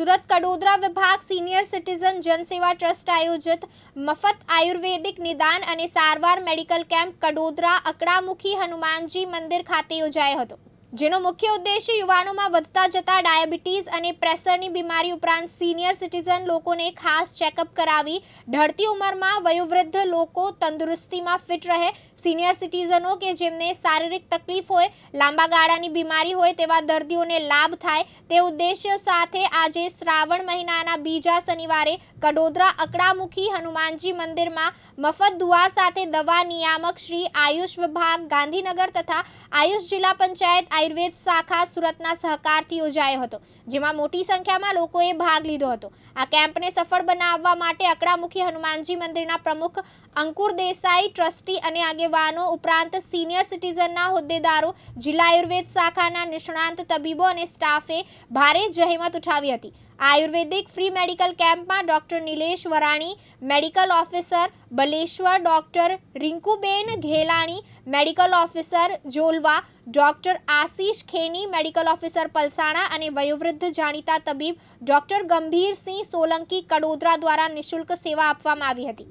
સુરત કડોદરા વિભાગ senior citizen જનસેવા trust આયોજિત મફત આયુર્વેદિક નિદાન અને સારવાર મેડિકલ કેમ્પ કડોદરા અકડામુખી હનુમાનજી મંદિર ખાતે યોજાયો હતો. જેનો મુખ્ય ઉદ્દેશ્ય યુવાનોમાં વધતા જતા ડાયાબિટીસ અને પ્રેશરની બીમારી ઉપરાંત સિનિયર સિટીઝન લોકોને ખાસ ચેકઅપ કરાવી, ઢળતી ઉંમરમાં વયોવૃદ્ધ લોકો તંદુરસ્તીમાં ફિટ રહે, સિનિયર સિટીઝનો કે જેમને શારીરિક તકલીફ હોય, લાંબા ગાળાની બીમારી હોય તેવા દર્દીઓને લાભ થાય, તે ઉદ્દેશ્ય સાથે આજે શ્રાવણ મહિનાના બીજા શનિવારે કડોદરા અકડામુખી હનુમાનજી મંદિરમાં મફત દુઆ સાથે દવા નિયામક શ્રી આયુષ વિભાગ, ગાંધીનગર તથા આયુષ જિલ્લા પંચાયત આયુર્વેદ શાખા સુરતના સહકારથી યોજાયો હતો, જેમાં મોટી સંખ્યામાં લોકોએ ભાગ લીધો હતો. આ કેમ્પને સફળ બનાવવા માટે અકડામુખી હનુમાનજી મંદિરના પ્રમુખ અંકુર દેસાઈ, ટ્રસ્ટી અને આગેવાનો ઉપરાંત સિનિયર સિટીઝનના હોદ્દેદારો, જિલ્લા આયુર્વેદ શાખાના નિષ્ણાંત તબીબો અને સ્ટાફે ભારે જહેમત ઉઠાવી હતી. આયુર્વેદિક ફ્રી મેડિકલ કેમ્પમાં doctor Nilesh Varani, medical officer Baleshwar, doctor Rinkuben Ghelani, medical officer Jolva doctor Ashish Kheni, medical officer Palsana અને વયોવૃદ્ધ જાણીતા તબીબ ડોક્ટર ગંભીરસિંહ સોલંકી કડોદરા દ્વારા નિઃશુલ્ક સેવા આપવામાં આવી હતી.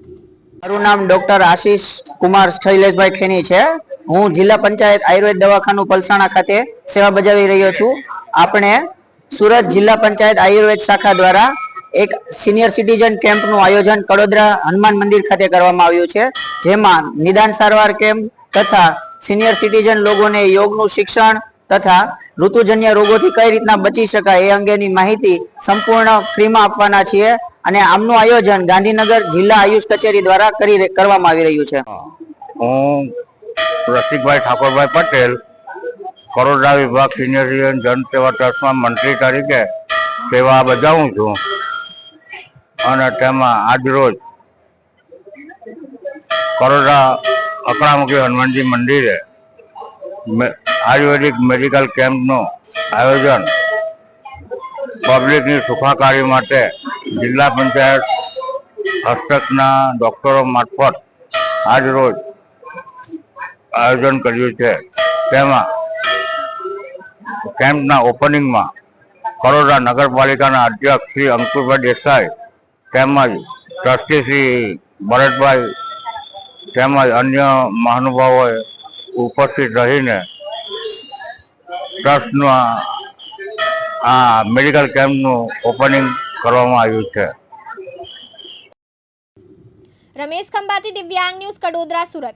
મારું નામ ડોક્ટર આશીષ કુમાર શૈલેષભાઈ ખેની છે. હું જિલ્લા પંચાયત આયુર્વેદ દવાખાનું પલસાણા ખાતે સેવા બજાવી રહ્યો છું. આપણે સુરત જિલ્લા પંચાયત આયુર્વેદ શાખા દ્વારા એક સિનિયર સિટીઝન કેમ્પનું આયોજન કડોદરા હનુમાન મંદિર ખાતે કરવામાં આવ્યું છે. જેમાં નિદાન સારવાર કેમ્પ તથા સિનિયર સિટીઝન લોકોને યોગનું શિક્ષણ તથા ઋતુજન્ય રોગોથી કઈ રીતના બચી શકાય એ અંગેની માહિતી સંપૂર્ણ ફ્રીમાં આપવાના છીએ અને આમનું આયોજન ગાંધીનગર જિલ્લા આયુષ કચેરી દ્વારા કરી કરવામાં આવી રહ્યું છે. હું. રસિકભાઈ ઠાકોરભાઈ પટેલ કરોડા વિભાગ સિનિયર સિટીઝન જનસેવા ટ્રસ્ટમાં મંત્રી તરીકે સેવા બજાવું છું. અને તેમાં આજરોજ કરોડા અકળામુખી હનુમાનજી મંદિરે આયુર્વેદિક મેડિકલ કેમ્પનું આયોજન પબ્લિકની સુખાકારી માટે જિલ્લા પંચાયત હસ્તકના ડૉક્ટરો મારફત આજ રોજ આયોજન કર્યું છે. તેમાં કેમ્પના ઓપનિંગમાં કરોડા નગરપાલિકાના અધ્યક્ષ શ્રી અંકુરભાઈ દેસાઈ તેમજ ટ્રસ્ટી શ્રી ભરતભાઈ તેમજ અન્ય મહાનુભાવોએ ઉપસ્થિત રહીને ટ્રસ્ટનું આ- મેડિકલ કેમ્પનું ઓપનિંગ કરવામાં આવ્યું છે. રમેશ ખંભાતી દિવ્યાંગ ન્યૂઝ કડોદરા સુરત.